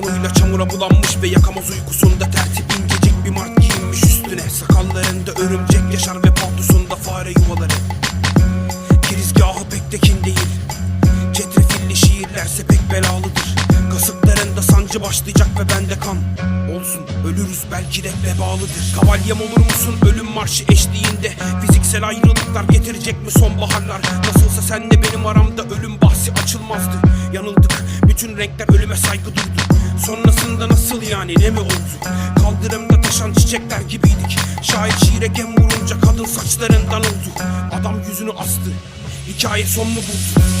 Bastonuyla çamura bulanmış ve yakamaz uykusunda tertip incecik bir mart giyinmiş üstüne. Sakallarında örümcek yaşar ve paltosunda fare yuvaları. Girizgahı pek tekin değil. Çetrefilli şiirlerse pek belalıdır. Kasıklarında sancı başlayacak ve bende kan. Olsun ölürüz belki de vebalıdır. Kavalyem olur musun? Ölüm marşı eşliğinde. Fiziksel ayrılıklar getirecek mi sonbaharlar? Nasılsa senle benim aramda ölüm bütün renkler ölüme saygı duydu. Sonrasında nasıl yani ne mi oldu? Kaldırımda taşan çiçekler gibiydik. Şair şiire gem vurunca kadın saçlarından oldu. Adam yüzünü astı. Hikaye son mu buldu